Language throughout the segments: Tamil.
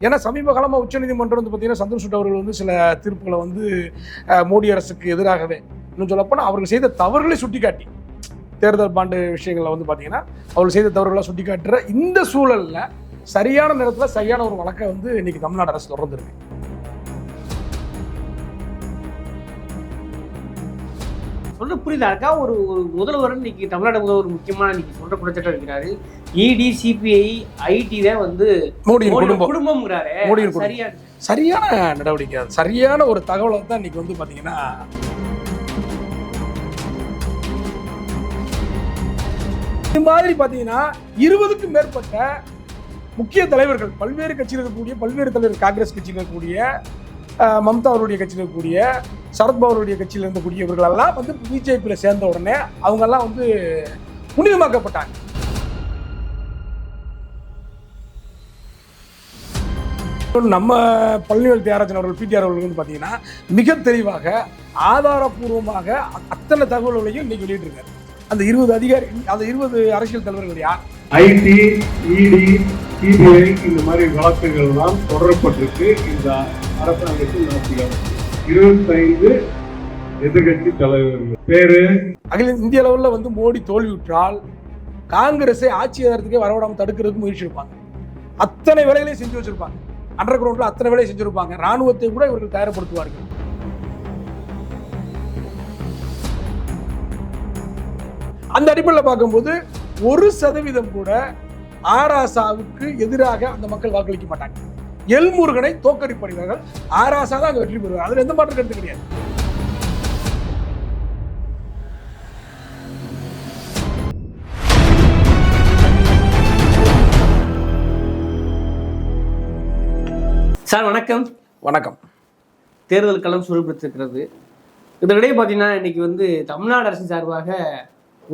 ஏன்னா சமீப காலமாக உச்சநீதிமன்றம் வந்து பார்த்தீங்கன்னா சந்தோஷ் அவர்கள் வந்து சில தீர்ப்புகளை வந்து மோடி அரசுக்கு எதிராகவே இன்னும் சொல்லப்போனால் அவர்கள் செய்த தவறுகளை சுட்டிக்காட்டி தேர்தல் பாண்டு விஷயங்களில் வந்து பார்த்தீங்கன்னா அவர்கள் செய்த தவறுகளை சுட்டிக்காட்டுற இந்த சூழலில் சரியான நேரத்தில் சரியான ஒரு வழக்கை வந்து இன்னைக்கு தமிழ்நாடு அரசு தொடர்ந்துருக்கு. சொல்ல புரியுதா? இருக்கா ஒரு ஒரு முதல்வர் இன்னைக்கு தமிழ்நாடு முதல்வர் முக்கியமான இன்னைக்கு சொல்ற குற்றச்சாட்டு இருக்கிறாரு இடி சிபிஐ ஐடி தான் வந்து மோடியின் குடும்பம் குடும்பம்ங்கிறாரு மோடியின் குடும்பம். சரியா சரியான நடவடிக்கை. சரியான ஒரு தகவலை தான் இன்னைக்கு வந்து பார்த்தீங்கன்னா இது மாதிரி பார்த்தீங்கன்னா இருபதுக்கும் மேற்பட்ட முக்கிய தலைவர்கள் பல்வேறு கட்சியில் இருக்கக்கூடிய பல்வேறு தலைவர் காங்கிரஸ் கட்சியில் இருக்கக்கூடிய மம்தா அவருடைய கட்சியில் இருக்கக்கூடிய சரத்பவார் அவருடைய கட்சியில் இருந்தக்கூடிய இவர்களெல்லாம் வந்து பிஜேபியில் சேர்ந்த உடனே அவங்கெல்லாம் வந்து புனிதமாக்கப்பட்டாங்க நம்ம பழனிவேல் தியாகராஜன் அவர்கள் பிடிஆர் அவர்கள் வந்து பார்த்தீங்கன்னா மிக தெளிவாக ஆதாரபூர்வமாக அத்தனை தகவல்களையும் இன்னைக்கு வெளியிட்டிருக்காரு. அந்த இருபது அதிகாரி அந்த இருபது அரசியல் தலைவர்கள் யார்? ஐடி இடி சிபிஐ இந்த மாதிரி வழக்குகள் எல்லாம் தொடரப்பட்டிருக்கு. இந்த அரசாங்கத்தில் நடத்தியார் இருபத்தைந்து எதிர்கட்சி தலைவர்கள். பேரு? அகில இந்திய அளவில் வந்து மோடி தோல்வியுற்றால் காங்கிரஸை ஆட்சி அதிகாரத்துக்கே வரவிடாமல் தடுக்கிறதுக்கு முயற்சி எடுப்பாங்க. அத்தனை வேலைகளையும் செஞ்சு வச்சிருப்பாங்க. அண்டர் கிரவுண்ட்ல அத்தனை வேலையை செஞ்சிருப்பாங்க. ராணுவத்தை கூட இவர்கள் தயார்படுத்துவார்கள். அந்த அடிப்படையில் பார்க்கும்போது ஒரு சதவீதம் கூட ஆராசாவுக்கு எதிராக அந்த மக்கள் வாக்களிக்க மாட்டாங்க. எல்முருகனை தோக்கடிப்படுகிறார்கள் ஆராசா தான் அங்க வெற்றி பெறுவார். அதுல எந்த மாற்றம் கருத்து கிடையாது. சார் வணக்கம். வணக்கம். தேர்தல் களம் சூழ்படுத்திருக்கிறது இதனிடையே பார்த்தீங்கன்னா இன்னைக்கு வந்து தமிழ்நாடு அரசு சார்பாக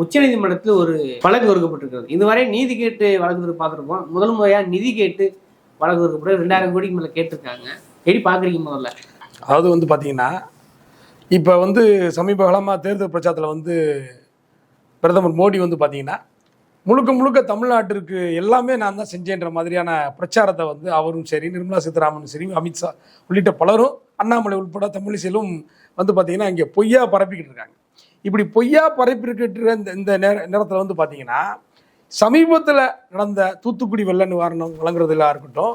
உச்சநீதிமன்றத்தில் ஒரு வழக்கு தொடுக்கப்பட்டிருக்கிறது. இதுவரை நீதி கேட்டு வழக்கு பார்த்துருப்போம். முதல் முறையா நிதி கேட்டு வழக்கு தொடுக்கப்பட்டு ரெண்டாயிரம் கோடிக்கு மேலே கேட்டிருக்காங்க. எப்படி பார்க்குறீங்க முதல்ல. அதாவது வந்து பார்த்தீங்கன்னா இப்போ வந்து சமீப காலமாக தேர்தல் பிரச்சாரத்தில் வந்து பிரதமர் மோடி வந்து பார்த்தீங்கன்னா முழுக்க முழுக்க தமிழ்நாட்டிற்கு எல்லாமே நான் தான் செஞ்சேன்ற மாதிரியான பிரச்சாரத்தை வந்து அவரும் சரி நிர்மலா சீதாராமனும் சரி அமித்ஷா உள்ளிட்ட பலரும் அண்ணாமலை உட்பட தமிழிசையிலும் வந்து பார்த்தீங்கன்னா இங்கே பொய்யா பரப்பிக்கிட்டு இருக்காங்க. இப்படி பொய்யா பரப்பிக்கிட்டு இந்த இந்த நேர நேரத்தில் வந்து பார்த்தீங்கன்னா சமீபத்தில் நடந்த தூத்துக்குடி வெள்ள நிவாரணம் வழங்குறதுலாம் இருக்கட்டும்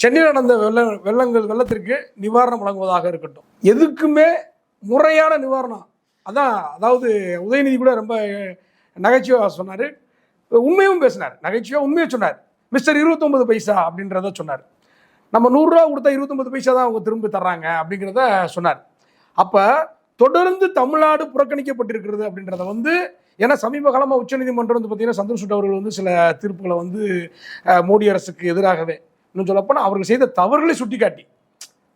சென்னையில் நடந்த வெள்ள வெள்ளங்கள் வெள்ளத்திற்கு நிவாரணம் வழங்குவதாக இருக்கட்டும் எதுக்குமே முறையான நிவாரணம். அதான் அதாவது உதயநிதி கூட ரொம்ப நகைச்சுவாக சொன்னார். உண்மையும் பேசினார். நகைச்சுவையாக உண்மையை சொன்னார். மிஸ்டர் இருபத்தொம்பது பைசா அப்படின்றத சொன்னார். நம்ம நூறுரூவா கொடுத்தா இருபத்தொம்பது பைசா தான் அவங்க திரும்ப தர்றாங்க அப்படிங்கிறத சொன்னார். அப்போ தொடர்ந்து தமிழ்நாடு புறக்கணிக்கப்பட்டிருக்கிறது அப்படின்றத வந்து ஏன்னா சமீப காலமாக உச்சநீதிமன்றம் வந்து பார்த்தீங்கன்னா சந்தோஷ் சுட் அவர்கள் வந்து சில தீர்ப்புகளை வந்து மோடி அரசுக்கு எதிராகவே இன்னும் சொல்லப்போனால் அவர்கள் செய்த தவறுகளை சுட்டிக்காட்டி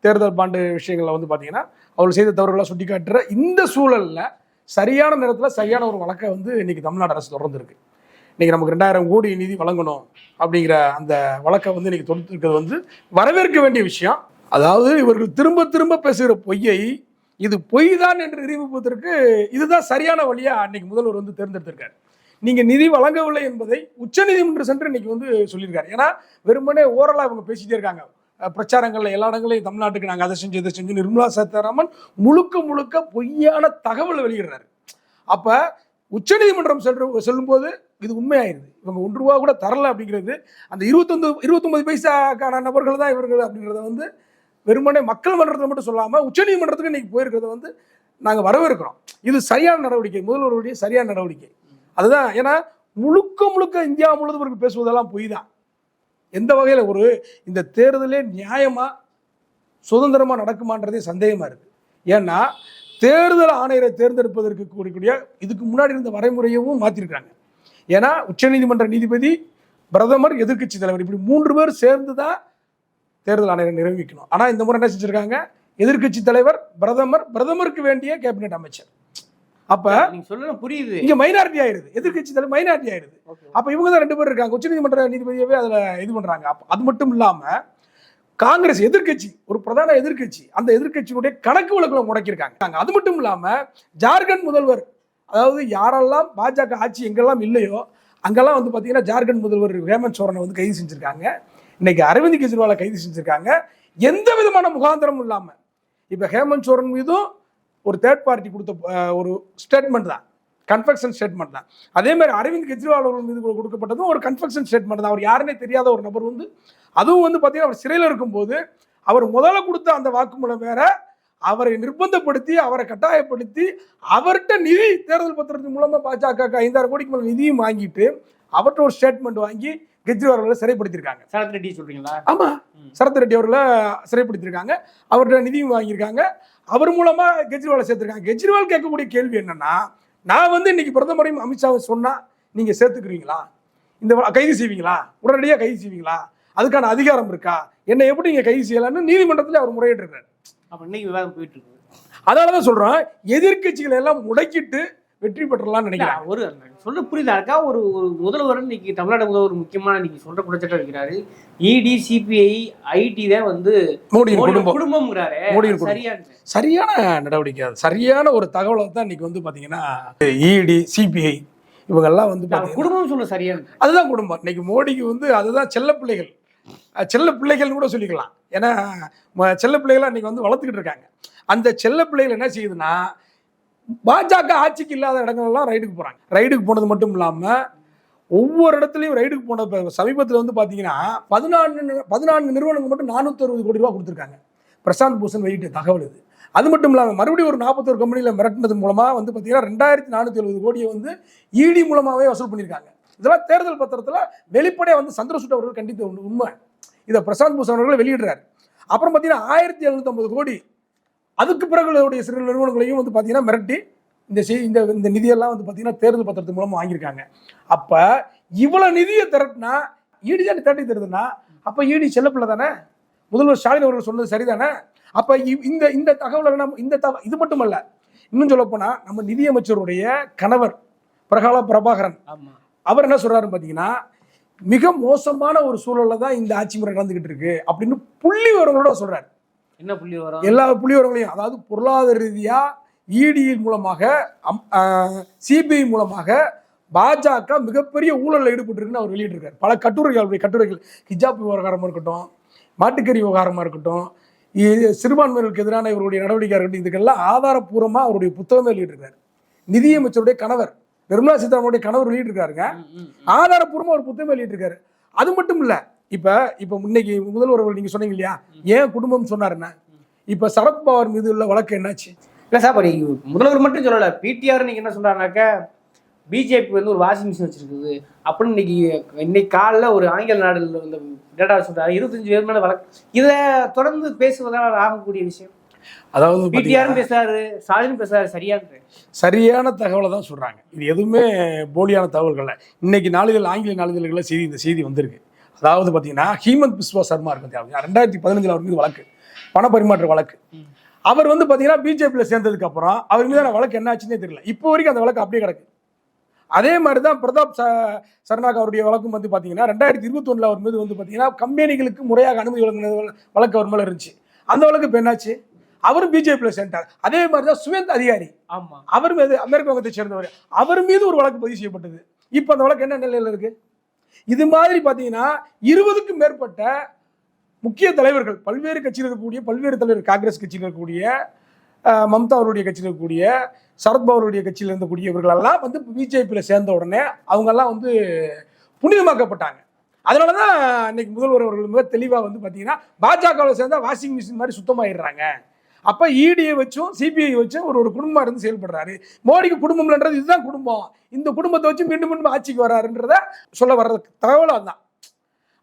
தேர்தல் பாண்டு விஷயங்களில் வந்து பார்த்தீங்கன்னா அவர்கள் செய்த தவறுகளை சுட்டிக்காட்டுற இந்த சூழலில் சரியான நேரத்தில் சரியான ஒரு வழக்கை வந்து இன்னைக்கு தமிழ்நாடு அரசு தொடர்ந்துருக்கு. இன்னைக்கு நமக்கு ரெண்டாயிரம் கோடி நிதி வழங்கணும் அப்படிங்கிற அந்த வழக்கை வந்து இன்னைக்கு தொடுத்திருக்கிறது வந்து வரவேற்க வேண்டிய விஷயம். அதாவது இவர்கள் திரும்ப திரும்ப பேசுகிற பொய்யை இது பொய் தான் என்று நிரூபிப்பதற்கு இதுதான் சரியான வழியா அன்னைக்கு முதல்வர் வந்து தேர்ந்தெடுத்திருக்காரு. நீங்க நிதி வழங்கவில்லை என்பதை உச்சநீதிமன்றம் சென்று இன்னைக்கு வந்து சொல்லியிருக்காரு. ஏன்னா வெறுமனே ஓரலாக இவங்க பேசிட்டே இருக்காங்க. பிரச்சாரங்களில் எல்லா இடங்களையும் தமிழ்நாட்டுக்கு நாங்கள் அதை செஞ்சு இதை செஞ்சு நிர்மலா சீதாராமன் முழுக்க முழுக்க பொய்யான தகவலை வெளியிடுறாரு. அப்போ உச்சநீதிமன்றம் சென்று சொல்லும்போது இது உண்மையாயிருது இவங்க ஒன்று ரூபா கூட தரல அப்படிங்கிறது அந்த இருபத்தொந்து இருபத்தொன்பது பைசாக்கான நபர்கள் தான் இவர்கள் அப்படிங்கிறத வந்து வெறுமனே மக்கள் மன்றத்தில் மட்டும் சொல்லாமல் உச்சநீதிமன்றத்துக்கு இன்னைக்கு போயிருக்கிறத வந்து நாங்கள் வரவேற்கிறோம். இது சரியான நடவடிக்கை. முதல்வருடைய சரியான நடவடிக்கை. அதுதான். ஏன்னா முழுக்க முழுக்க இந்தியா முழுவதும் இவர்கள் பேசுவதெல்லாம் பொய் தான் எந்த வகையில் ஒரு இந்த தேர்தலே நியாயமாக சுதந்திரமாக நடக்குமான்றதே சந்தேகமாக இருக்குது ஏன்னா தேர்தல் ஆணையரை தேர்ந்தெடுப்பதற்கு கூடிய இதுக்கு முன்னாடி இருந்த வரைமுறையவும் மாற்றிருக்காங்க ஏன்னா உச்சநீதிமன்ற நீதிபதி பிரதமர் எதிர்க்கட்சி தலைவர் இப்படி மூன்று பேர் சேர்ந்து தான் தேர்தல் ஆணையரை நிர்வகிக்கணும் ஆனா இந்த முறை என்ன செஞ்சிருக்காங்க? எதிர்க்கட்சி தலைவர் பிரதமர் பிரதமருக்கு வேண்டிய கேபினெட் அமைச்சர். அப்ப நீங்க சொல்றது புரியுது. இங்க மைனாரிட்டி ஆயிருது. எதிர்க்கட்சி தலைவர் மைனாரிட்டி ஆயிருது. அப்ப இவங்க தான் ரெண்டு பேர் இருக்காங்க. உச்சநீதிமன்ற நீதிபதியவே அதுல இது பண்றாங்க. அது மட்டும் இல்லாம காங்கிரஸ் எதிர்க்கட்சி ஒரு பிரதான எதிர்க்கட்சி அந்த எதிர்க்கட்சியினுடைய கணக்கு வழக்குல முடக்கியிருக்காங்க. அது மட்டும் இல்லாம ஜார்க்கண்ட் முதல்வர் அதாவது யாரெல்லாம் பாஜக ஆட்சி எங்கெல்லாம் இல்லையோ அங்கெல்லாம் வந்து பார்த்தீங்கன்னா ஜார்க்கண்ட் முதல்வர் ஹேமந்த் சோரனை வந்து கைது செஞ்சுருக்காங்க. இன்னைக்கு அரவிந்த் கெஜ்ரிவாலை கைது செஞ்சுருக்காங்க. எந்த விதமான முகாந்திரமும் இல்லாமல் இப்போ ஹேமந்த் சோரன் மீதும் ஒரு தேர்ட் பார்ட்டி கொடுத்த ஒரு ஸ்டேட்மெண்ட் தான். கன்ஃபெக்ஷன் ஸ்டேட்மெண்ட் தான். அதே மாதிரி அரவிந்த் கெஜ்ரிவால் அவர்கள் மீது கொடுக்கப்பட்டதும் ஒரு கன்ஃபெக்ஷன் ஸ்டேட்மெண்ட் தான். அவர் யாருன்னே தெரியாத ஒரு நபர் வந்து அதுவும் வந்து பார்த்தீங்கன்னா அவர் சிறையில் இருக்கும்போது அவர் முதல்ல கொடுத்த அந்த வாக்குமூலம் வேற அவரை நிர்பந்தப்படுத்தி அவரை கட்டாயப்படுத்தி அவர்கிட்ட நிதி தேர்தல் பத்திரத்தின் மூலமா பாஜக ஐந்தாயிரம் கோடிக்கு மேல நிதியும் வாங்கிட்டு அவர்கிட்ட ஒரு ஸ்டேட்மெண்ட் வாங்கி கெஜ்ரிவால் அவர்களை சிறைப்படுத்தியிருக்காங்க. சரத் ரெட்டி சொல்றீங்களா? ஆமா. சரத் ரெட்டி அவர்களை சிறைப்படுத்தியிருக்காங்க. அவர்கிட்ட நிதியும் வாங்கியிருக்காங்க. அவர் மூலமா கெஜ்ரிவாலை சேர்த்திருக்காங்க. கெஜ்ரிவால் கேட்கக்கூடிய கேள்வி என்னன்னா நான் வந்து இன்னைக்கு பிரதமரையும் அமித்ஷாவை சொன்னா நீங்க சேர்த்துக்கிறீங்களா? இந்த கைது செய்வீங்களா? உடனடியாக கைது செய்வீங்களா? அதுக்கான அதிகாரம் இருக்கா? என்னை எப்படி நீங்க கைது செய்யலாம்னு நீதிமன்றத்தில் அவர் முறையிட்டிருக்காரு அப்ப இன்னைக்கு விவாதம் போயிட்டு இருக்கு அதனால தான் சொல்றோம் எதிர்க்கட்சிகளை எல்லாம் முடக்கிட்டு வெற்றி பெற்றலாம்னு நினைக்கிறேன். ஒரு சொல்ல புரியுது? அதுக்கா ஒரு ஒரு முதல்வர் இன்னைக்கு தமிழ்நாடு முதல்வர் முக்கியமான இன்னைக்கு சொல்ற குற்றச்சாட்டு வைக்கிறாரு. E இடி சிபிஐ ஐடி தான் வந்து மோடி குடும்பம். குடும்பம்ங்கிறாரு. குடும்பம். சரியான சரியான நடவடிக்கை அது. சரியான ஒரு தகவலை தான் இன்னைக்கு வந்து பாத்தீங்கன்னா இடி சிபிஐ இவங்கெல்லாம் வந்து குடும்பம் சொல்ல சரியான அதுதான் குடும்பம். இன்னைக்கு மோடிக்கு வந்து அதுதான் செல்ல பிள்ளைகள் செல்ல பிள்ளைகள்னு கூட சொல்லிக்கலாம். ஏன்னா செல்ல பிள்ளைகளை அன்றைக்கி வந்து வளர்த்துக்கிட்டு இருக்காங்க. அந்த செல்ல பிள்ளைகள் என்ன செய்யுதுன்னா பாஜக ஆட்சிக்கு இல்லாத இடங்கள்லாம் ரைடுக்கு போகிறாங்க ரைடுக்கு போனது மட்டும் இல்லாமல் ஒவ்வொரு இடத்துலையும் ரைடுக்கு போன இப்போ சமீபத்தில் வந்து பார்த்தீங்கன்னா பதினான்கு பதினான்கு நிறுவனங்கள் மட்டும் நானூற்றி அறுபது கோடி ரூபா கொடுத்துருக்காங்க. பிரசாந்த் பூஷன் வெளியிட்ட தகவல் இது. அது மட்டும் இல்லாமல் மறுபடியும் ஒரு நாற்பத்தொரு கம்பெனியில் மிரட்டினது மூலமாக வந்து பார்த்தீங்கன்னா ரெண்டாயிரத்தி நானூற்றி எழுபது கோடியை வந்து இடி மூலமாகவே வசூல் பண்ணியிருக்காங்க. இதெல்லாம் தேர்தல் பத்திரத்தில் வெளிப்படையாக வந்து சந்திரசூட் அவர்கள் கண்டித்த உண்மை. இதை பிரசாந்த் பூஷன் அவர்கள் வெளியிடுறாரு. அப்புறம் பார்த்தீங்கன்னா ஆயிரத்தி எழுநூத்தம்பது கோடி அதுக்கு பிறகு உடைய சிறு நிறுவனங்களையும் வந்து பார்த்தீங்கன்னா மிரட்டி இந்த செய் இந்த இந்த நிதியெல்லாம் வந்து பார்த்தீங்கன்னா தேர்தல் பத்திரத்தின் மூலமாக வாங்கியிருக்காங்க. அப்போ இவ்வளோ நிதியை திரட்டினா ஈடி தானே திரட்டி தருதுன்னா அப்போ ஈடி செல்லப்பிள்ளை தானே? முதல்வர் ஸ்டாலின் அவர்கள் சொன்னது சரிதானே? அப்போ இந்த இந்த தகவலை நம்ம இந்த தக இது மட்டுமல்ல இன்னும் சொல்லப்போனால் நம்ம நிதியமைச்சருடைய கணவர் பிரகால பிரபாகரன் அவர் என்ன சொல்றாருன்னு பார்த்தீங்கன்னா மிக மோசமான ஒரு சூழல்ல தான் இந்த ஆட்சி முறை நடந்துகிட்டு இருக்கு அப்படின்னு புள்ளி விவரங்களோட சொல்றாரு. என்ன புள்ளி வரும் எல்லா புள்ளி விவரங்களையும் அதாவது பொருளாதார ரீதியா இடி மூலமாக சிபிஐ மூலமாக பாஜக மிகப்பெரிய ஊழலில் ஈடுபட்டிருக்குன்னு அவர் வெளியிட்டிருக்காரு. பல கட்டுரைகள் அவருடைய கட்டுரைகள் ஹிஜாப் விவகாரமாக இருக்கட்டும் மாட்டுக்கறி விவகாரமாக இருக்கட்டும் சிறுபான்மையினருக்கு எதிரான இவருடைய நடவடிக்கை இருக்கட்டும் இதுக்கெல்லாம் ஆதாரப்பூர்வமாக அவருடைய புத்தகமே வெளியிட்டிருக்காரு. நிதியமைச்சருடைய கணவர் நிர்மலா சீதாராமனுடைய கணவர் வெளியிட்டிருக்காருங்க. ஆதாரப்பூர்வமா ஒரு புத்தகம் வெளியிட்டிருக்காரு. அது மட்டும் இல்ல இப்ப இப்ப இன்னைக்கு முதல்வர் அவர்கள் நீங்க சொன்னீங்க இல்லையா? ஏன் குடும்பம் சொன்னாருன்னா இப்ப சரத்பவார் மீது உள்ள வழக்கு என்னாச்சு? இல்ல சார் முதல்வர் மட்டும் சொல்லல பிடிஆர் நீங்க என்ன சொல்றாருனாக்க பிஜேபி வந்து ஒரு வாஷிங் மிஷின் வச்சிருக்குது. அப்படின்னு இன்னைக்கு இன்னைக்கு காலைல ஒரு ஆங்கில நாடுல இந்த டேட்டா சொல்றாரு. இருபத்தஞ்சு பேர் மேல வழக்கு. இதை தொடர்ந்து பேசுவதால் ஆகக்கூடிய விஷயம். அதாவது பிடிஆரும் பேசுறாரு ஸ்டாலினும் பேசுறாரு சரியான்னு சரியான தகவலை தான் சொல்றாங்க. இது எதுவுமே போலியான தகவல்கள் இல்ல. இன்னைக்கு நாளிதழ் ஆங்கில நாளிதழ்களில் செய்தி இந்த செய்தி வந்திருக்கு. அதாவது பாத்தீங்கன்னா ஹீமந்த் பிஸ்வா சர்மா இருக்கு ரெண்டாயிரத்தி பதினஞ்சுல அவர் மீது வழக்கு. பண பரிமாற்ற வழக்கு அவர் வந்து பாத்தீங்கன்னா பிஜேபியில் சேர்ந்ததுக்கு அப்புறம் அவர் மீதான வழக்கு என்ன ஆச்சுன்னே தெரியல. இப்போ வரைக்கும் அந்த வழக்கு அப்படியே கிடக்கு. அதே மாதிரி தான் பிரதாப் ச- சர்னாக் அவருடைய வழக்கும் வந்து பார்த்தீங்கன்னா ரெண்டாயிரத்தி இருபத்தொன்னில் அவர் மீது வந்து பார்த்தீங்கன்னா கம்பெனிகளுக்கு முறையாக அனுமதி வழங்கின வழக்கு அவர் மேலே இருந்துச்சு. அந்த வழக்கு இப்போ என்னாச்சு? அவரும் பிஜேபியில் சேர்ந்தார். அதே மாதிரி தான் சுவேந்த் அதிகாரி. ஆமா. அவர் மீது அமெரிக்க வங்கத்தை சேர்ந்தவர். அவர் மீது ஒரு வழக்கு பதிவு செய்யப்பட்டது. இப்போ அந்த வழக்கு என்ன நிலையில் இருக்கு? இது மாதிரி பார்த்தீங்கன்னா இருபதுக்கும் மேற்பட்ட முக்கிய தலைவர்கள் பல்வேறு கட்சியில் இருக்கக்கூடிய பல்வேறு தலைவர் காங்கிரஸ் கட்சியில் இருக்கக்கூடிய மம்தா அவருடைய கட்சியில் இருக்கக்கூடிய சரத்பவருடைய கட்சியில் இருந்தக்கூடியவர்கள் எல்லாம் வந்து பிஜேபியில் சேர்ந்த உடனே அவங்கெல்லாம் வந்து புனிதமாக்கப்பட்டாங்க. அதனால தான் இன்னைக்கு முதல்வர் அவர்கள் மிக தெளிவாக வந்து பார்த்தீங்கன்னா பாஜகவில் சேர்ந்தா வாஷிங் மிஷின் மாதிரி சுத்தமாயிடுறாங்க. அப்போ இடியை வச்சும் சிபிஐ வச்சும் ஒரு ஒரு குடும்பமாக இருந்து செயல்படுறாரு. மோடிக்கு குடும்பம்ன்றது இதுதான் குடும்பம். இந்த குடும்பத்தை வச்சு மீண்டும் மீண்டும் ஆட்சிக்கு வராருன்றத சொல்ல வர்ற தகவலும் அதுதான்.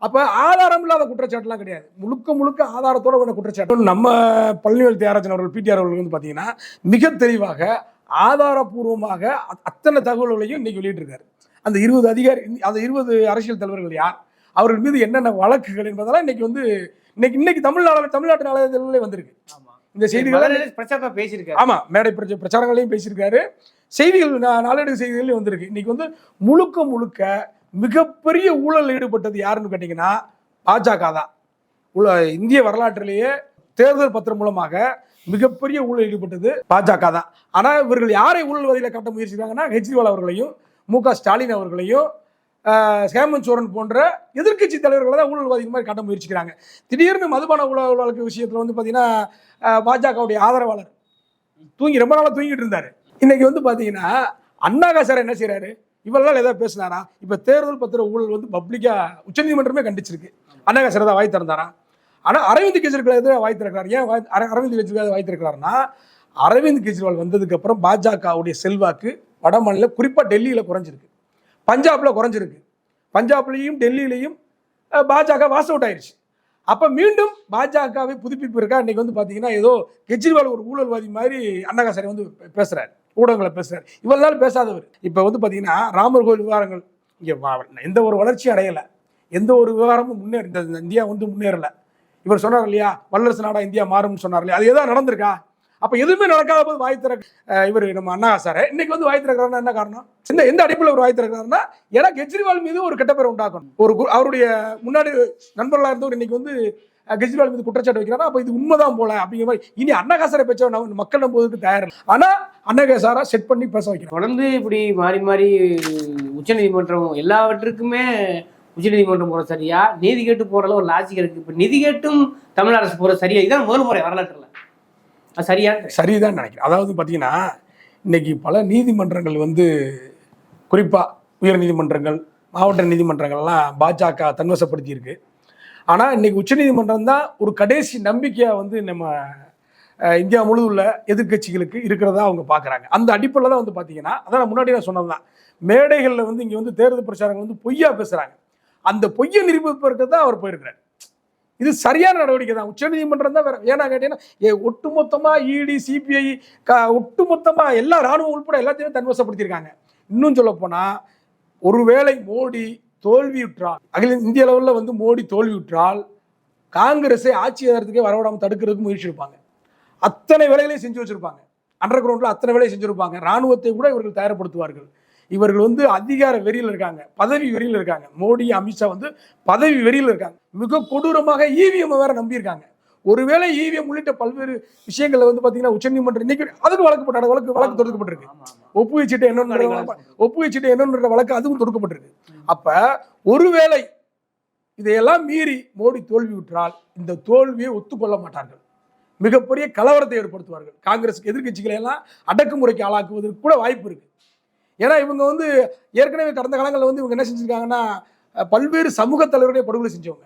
அப்போ ஆதாரம் இல்லாத குற்றச்சாட்டுலாம் கிடையாது. முழுக்க முழுக்க ஆதாரத்தோட உள்ள குற்றச்சாட்டு. நம்ம பழனிவேல் தியாகராஜன் அவர்கள் பிடிஆர் அவர்கள் வந்து பார்த்தீங்கன்னா மிக தெளிவாக ஆதாரபூர்வமாக அத்தனை தகவல்களையும் இன்னைக்கு வெளியிட்டிருக்காரு. அந்த இருபது அதிகாரி அந்த இருபது அரசியல் தலைவர்கள் யார்? அவர்கள் மீது என்னென்ன வழக்குகள் என்பதெல்லாம் இன்னைக்கு வந்து இன்னைக்கு இன்னைக்கு தமிழ்நாடு தமிழ்நாட்டு நாளிதழிலே வந்திருக்கு. ஆமா. இந்த செய்திகள் பிரச்சாரத்தை பேசியிருக்காரு. ஆமா மேடை பிரச்ச பிரச்சாரங்களையும் பேசியிருக்காரு. செய்திகள் நாளேடு செய்திகளையும் வந்திருக்கு. இன்னைக்கு வந்து முழுக்க முழுக்க மிகப்பெரிய ஊழல் ஈடுபட்டது யாருன்னு கேட்டிங்கன்னா பாஜக தான். உள்ள இந்திய வரலாற்றிலேயே தேர்தல் பத்திரம் மூலமாக மிகப்பெரிய ஊழல் ஈடுபட்டது பாஜக தான். ஆனால் இவர்கள் யாரை ஊழல்வாதிகளை காட்ட முயற்சிக்கிறாங்கன்னா கெஜ்ரிவால் அவர்களையும் மு க ஸ்டாலின் அவர்களையும் ஹேமந்த் சோரன் போன்ற எதிர்க்கட்சி தலைவர்களை தான் ஊழல்வாதிகள் மாதிரி காட்ட முயற்சிக்கிறாங்க. திடீர்னு மதுபான ஊழல் வழக்கு விஷயத்தில் வந்து பார்த்தீங்கன்னா பாஜகவுடைய ஆதரவாளர் தூங்கி ரொம்ப நாளாக தூங்கிட்டு இருந்தார். இன்னைக்கு வந்து பார்த்தீங்கன்னா அண்ணாகா சார் என்ன செய்கிறாரு இவரெல்லாம் ஏதாவது பேசினாரா? இப்போ தேர்தல் பத்திர ஊழல் வந்து பப்ளிக்காக உச்சநீதிமன்றமே கண்டிச்சிருக்கு. அண்ணாகா சார் தான் வாய் திறந்தாரா? ஆனால் அரவிந்த் கெஜ்ரிவால் எதிராக வாய் திறக்கிறார்? ஏன் வாய் அரவிந்த் கெஜ்ரிவால் வாய் திறக்கிறாருன்னா அரவிந்த் கெஜ்ரிவால் வந்ததுக்கப்புறம் பாஜகவுடைய செல்வாக்கு வட மாநிலம் குறிப்பாக டெல்லியில் குறைஞ்சிருக்கு. பஞ்சாப்ல குறைஞ்சிருக்கு. பஞ்சாப்லேயும் டெல்லியிலையும் பாஜக வாஸ் அவுட் ஆயிடுச்சு அப்போ மீண்டும் பாஜகவை புதுப்பிப்பிருக்கா இன்றைக்கி வந்து பார்த்தீங்கன்னா ஏதோ கெஜ்ரிவால் ஒரு ஊழல்வாதி மாதிரி அண்ணாகாசாரி வந்து பேசுகிறார் ஊடகங்களை பேசுகிறார் இவ்வளோ நாள் பேசாதவர். இப்போ வந்து பார்த்தீங்கன்னா ராமர் கோயில் விவகாரங்கள் இங்கே எந்த ஒரு வளர்ச்சியும் அடையலை. எந்த ஒரு விவகாரமும் முன்னேறி இந்த இந்தியா வந்து முன்னேறலை. இவர் சொன்னார் இல்லையா வல்லரசு நாடா இந்தியா மாறும்னு சொன்னார் இல்லையா அது எதாவது நடந்திருக்கா? அப்போ எதுவுமே நடக்காத போது வாய் திறக்க இவர் நம்ம அண்ணா சார். இன்னைக்கு வந்து வாய் திறக்கிறாருன்னா என்ன காரணம்? இந்த எந்த அடிப்பில் ஒரு வாய் திறக்கிறாருன்னா ஏன்னா கெஜ்ரிவால் மீது ஒரு கெட்ட உண்டாக்கணும். ஒரு அவருடைய முன்னாடி நண்பர்களாக இருந்தவர் இன்னைக்கு வந்து கெஜ்ரிவால் மீது குற்றச்சாட்டு வைக்கிறாங்கன்னா அப்ப இது உண்மைதான் போல அப்படிங்கிற மாதிரி இனி அன்னகாசரை பேச்ச நம்ம மக்கள் நம்புவதற்கு தயார் ஆனா அன்னகாசாரா செட் பண்ணி பேச வைக்கிறோம் தொடர்ந்து இப்படி மாறி மாறி உச்சநீதிமன்றம் எல்லாவற்றுக்குமே உச்சநீதிமன்றம் போற சரியா? நீதி கேட்டு போறதுல ஒரு லாஜிக் இருக்கு. இப்ப நிதி கேட்டும் தமிழ் அரசு போற சரியா? இதான் முதல் முறை வரலாற்றுல. சரியா? சரிதான் நினைக்கிறேன். அதாவது பார்த்தீங்கன்னா இன்னைக்கு பல நீதிமன்றங்கள் வந்து குறிப்பாக உயர் நீதிமன்றங்கள் மாவட்ட நீதிமன்றங்கள்லாம் பாஜக தன்வசப்படுத்தி இருக்கு ஆனால் இன்னைக்கு உச்சநீதிமன்றம் தான் ஒரு கடைசி நம்பிக்கையாக வந்து நம்ம இந்தியா முழுவதும் உள்ள எதிர்க்கட்சிகளுக்கு இருக்கிறதா அவங்க பார்க்குறாங்க. அந்த அடிப்படையில் தான் வந்து பார்த்தீங்கன்னா அதான் நான் முன்னாடி நான் சொன்னது தான் மேடைகளில் வந்து இங்கே வந்து தேர்தல் பிரச்சாரங்கள் வந்து பொய்யா பேசுகிறாங்க அந்த பொய்யை நிரூபிப்பதற்கு தான் அவர் போயிருக்கிறார். இது சரியான நடவடிக்கை தான். உச்சநீதிமன்றம் தான் வேற. ஏன்னா கேட்டீங்கன்னா ஏ இடி சிபிஐ ஒட்டுமொத்தமா எல்லா ராணுவம் உட்பட எல்லாத்தையுமே தன்வசப்படுத்தியிருக்காங்க. இன்னும் சொல்ல போனா ஒருவேளை மோடி தோல்வியுற்றால் அகில இந்திய அளவில் வந்து மோடி தோல்வியுற்றால் காங்கிரஸை ஆட்சி அதிகாரத்துக்கே வரவிடாமல் தடுக்கிறதுக்கு முயற்சி இருப்பாங்க அத்தனை வேலைகளையும் செஞ்சு வச்சுருப்பாங்க. அண்டர் கிரவுண்டில் அத்தனை வேலையை செஞ்சுருப்பாங்க. ராணுவத்தை கூட இவர்கள் தயார்படுத்துவார்கள். இவர்கள் வந்து அதிகார வெறியில் இருக்காங்க. பதவி வெறியில் இருக்காங்க. மோடி அமித்ஷா வந்து பதவி வெறியில் இருக்காங்க. மிக கொடூரமாக இவிஎம் வேற நம்பியிருக்காங்க. ஒருவேளை இவிஎம் உள்ளிட்ட பல்வேறு விஷயங்கள்ல வந்து பாத்தீங்கன்னா உச்சநீதிமன்றம் இன்னைக்கு அதுக்கு வழக்கு போட்டாங்க வழக்கு வழக்கு தொடுக்கப்பட்டிருக்கு. ஒப்புகை சீட்டு என்னன்னு ஒப்புகை சீட்டு என்னன்ற வழக்கு அதுவும் தொடுக்கப்பட்டிருக்கு. அப்ப ஒருவேளை இதையெல்லாம் மீறி மோடி தோல்வியுற்றால் இந்த தோல்வியை ஒத்துக்கொள்ள மாட்டார்கள். மிகப்பெரிய கலவரத்தை ஏற்படுத்துவார்கள். காங்கிரஸ் எதிர்க்கட்சிகளை எல்லாம் அடக்குமுறைக்கு ஆளாக்குவதற்கு கூட வாய்ப்பு இருக்கு. ஏன்னா இவங்க வந்து ஏற்கனவே கடந்த காலங்களில் வந்து இவங்க என்ன செஞ்சிருக்காங்கன்னா பல்வேறு சமூக தலைவர்களை படுகொலை செஞ்சவங்க.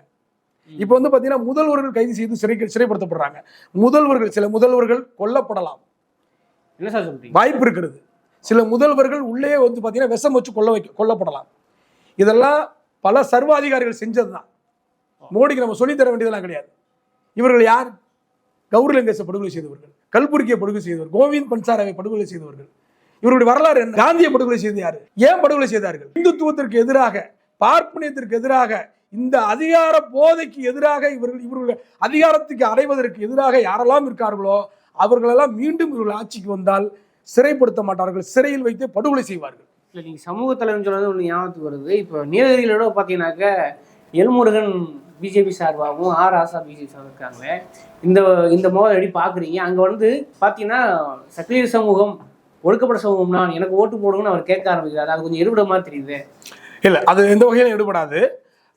இப்போ வந்து பார்த்தீங்கன்னா முதல்வர்கள் கைது செய்து சிறை சிறைப்படுத்தப்படுறாங்க. முதல்வர்கள் சில முதல்வர்கள் கொல்லப்படலாம். வாய்ப்பு இருக்கிறது. சில முதல்வர்கள் உள்ளே வந்து பார்த்தீங்கன்னா விஷம் வச்சு கொல்ல வைக்க கொல்லப்படலாம். இதெல்லாம் பல சர்வாதிகாரிகள் செஞ்சது தான் மோடிக்கு நம்ம சொல்லித் தர வேண்டியதெல்லாம் கிடையாது. இவர்கள் யார்? கௌரி லங்கேஷை படுகொலை செய்தவர்கள் கல்புர்கியை படுகொலை செய்தவர் கோவிந்த் பன்சாராவை படுகொலை செய்தவர்கள். இவருடைய வரலாறு என்ன? காந்தியை படுகொலை செய்து யாரு? ஏன் படுகொலை செய்தார்கள்? இந்துத்துவத்திற்கு எதிராக பார்ப்பனியத்திற்கு எதிராக இந்த அதிகார போதைக்கு எதிராக இவர்கள் இவர்கள் அதிகாரத்துக்கு அடைவதற்கு எதிராக யாரெல்லாம் இருக்கார்களோ அவர்களெல்லாம் மீண்டும் இவர்கள் ஆட்சிக்கு வந்தால் சிறைப்படுத்த மாட்டார்கள். சிறையில் வைத்து படுகொலை செய்வார்கள். இல்லை நீங்கள் சமூக தலைவர்னு சொன்னது ஒன்று ஞாபகத்துக்கு வருது. இப்போ நீலகிரியிலோட பார்த்தீங்கன்னாக்க எல்முருகன் பிஜேபி சார்பாகவும் ஆர் ஆசா பிஜேபி சார்பாக இருக்காங்களே. இந்த இந்த மோதல் எப்படி பார்க்குறீங்க அங்கே வந்து பார்த்தீங்கன்னா சக்தியர் சமூகம் ஒடுக்கப்பட்ட சமூகம் எனக்கு ஓட்டு போடுங்கன்னு அவர் கேட்க ஆரம்பிக்கிறார். அது கொஞ்சம் இருவிட மாதிரி தெரியுது. இல்லை அது எந்த வகையிலும் எடுபடாது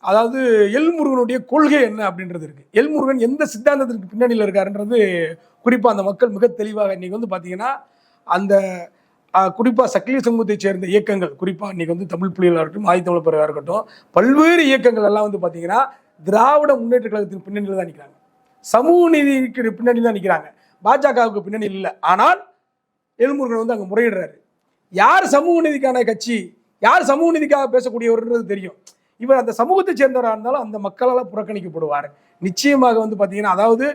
அதாவது எல்முருகனுடைய கொள்கை என்ன அப்படின்றது இருக்கு. எல்முருகன் எந்த சித்தாந்தத்திற்கு பின்னணியில் இருக்காருன்றது குறிப்பாக அந்த மக்கள் மிக தெளிவாக இன்னைக்கு வந்து பார்த்தீங்கன்னா அந்த குறிப்பாக சக்கிலிய சமூகத்தை சேர்ந்த இயக்கங்கள் குறிப்பாக இன்னைக்கு வந்து தமிழ் புலிகளாக இருக்கட்டும் ஆதி பிறகாக இருக்கட்டும் பல்வேறு இயக்கங்கள் எல்லாம் வந்து பார்த்தீங்கன்னா திராவிட முன்னேற்ற கழகத்தின் பின்னணியில் தான் நிற்கிறாங்க சமூக நீதிக்கு பின்னணியில் தான் நிற்கிறாங்க பாஜகவுக்கு பின்னணி இல்லை. ஆனால் எழுமுருகன் வந்து அங்கே முறையிடுறாரு. யார் சமூக நீதிக்கான கட்சி யார் சமூக நீதிக்காக பேசக்கூடியவர்ன்றது தெரியும். இவர் அந்த சமூகத்தை சேர்ந்தவராக இருந்தாலும் அந்த மக்களால் புறக்கணிக்கப்படுவார். நிச்சயமாக வந்து பார்த்தீங்கன்னா அதாவது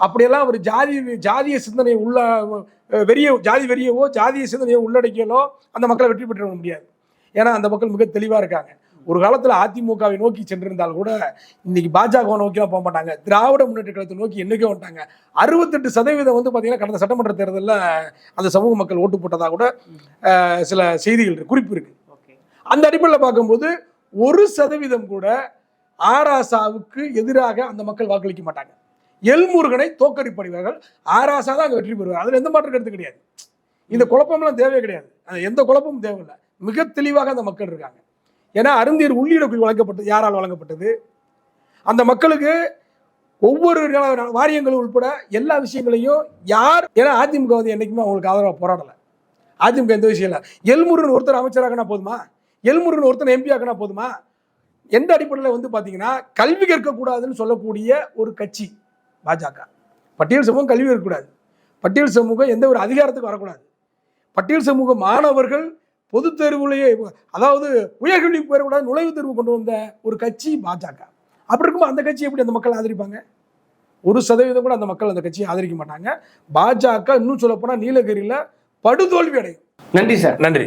அப்படியெல்லாம் ஒரு ஜாதி ஜாதிய சிந்தனை உள்ள வெறிய ஜாதி வெறியவோ ஜாதிய சிந்தனையோ உள்ளடக்கியலோ அந்த மக்களை வெற்றி பெற்ற முடியாது. ஏன்னா அந்த மக்கள் மிக தெளிவாக இருக்காங்க. ஒரு காலத்தில் அதிமுகவை நோக்கி சென்றிருந்தால் கூட இன்னைக்கு பாஜக நோக்கிலாம் போக மாட்டாங்க. திராவிட முன்னேற்ற கழகத்தை நோக்கி என்னைக்கோ வந்துட்டாங்க. அறுபத்தெட்டு சதவீதம் வந்து பார்த்தீங்கன்னா கடந்த சட்டமன்ற தேர்தலில் அந்த சமூக மக்கள் ஓட்டு போட்டதாக கூட சில செய்திகள் இருக்கு. குறிப்பு இருக்கு. ஓகே. அந்த அடிப்படையில் பார்க்கும்போது ஒரு சதவீதம் கூட ஆராசாவுக்கு எதிராக அந்த மக்கள் வாக்களிக்க மாட்டாங்க. எல்முருகனை தோற்கடிப்படுவார்கள் ஆராசா தான் அங்கே வெற்றி பெறுவார். அதில் எந்த மாற்று கருத்து கிடையாது. இந்த குழப்பம்லாம் தேவையே கிடையாது. அது எந்த குழப்பமும் தேவையில்லை. மிக தெளிவாக அந்த மக்கள் இருக்காங்க. ஏன்னா அருந்தியர் உள்ளீடு வழங்கப்பட்டது யாரால் வழங்கப்பட்டது? அந்த மக்களுக்கு ஒவ்வொரு வாரியங்களும் உட்பட எல்லா விஷயங்களையும் யார் ஏன்னா அதிமுக வந்து என்றைக்குமே அவங்களுக்கு ஆதரவாக போராடலை. அதிமுக எந்த விஷயம் இல்லை. எல்முருகன் ஒருத்தர் அமைச்சராகனா போதுமா? எல்முருகன் ஒருத்தர் எம்பி ஆக்கினா போதுமா? எந்த அடிப்படையில் வந்து பார்த்தீங்கன்னா கல்வி கற்கக்கூடாதுன்னு சொல்லக்கூடிய ஒரு கட்சி பாஜக. பட்டியல் சமூகம் கல்வி இருக்கக்கூடாது பட்டியல் சமூகம் எந்த ஒரு அதிகாரத்துக்கு வரக்கூடாது. பட்டியல் சமூக மாணவர்கள் பொது தேர்வுலேயே அதாவது உயர்கல்விக்கு பெறக்கூடாது நுழைவுத் தேர்வு கொண்டு வந்த ஒரு கட்சி பாஜக. அப்படி இருக்கும்போது அந்த கட்சி எப்படி அந்த மக்கள் ஆதரிப்பாங்க? ஒரு சதவீதம் கூட அந்த மக்கள் அந்த கட்சியை ஆதரிக்க மாட்டாங்க. பாஜக இன்னும் சொல்லப்போனால் நீலகிரியில் படுதோல்வி அடையும் நன்றி சார். நன்றி.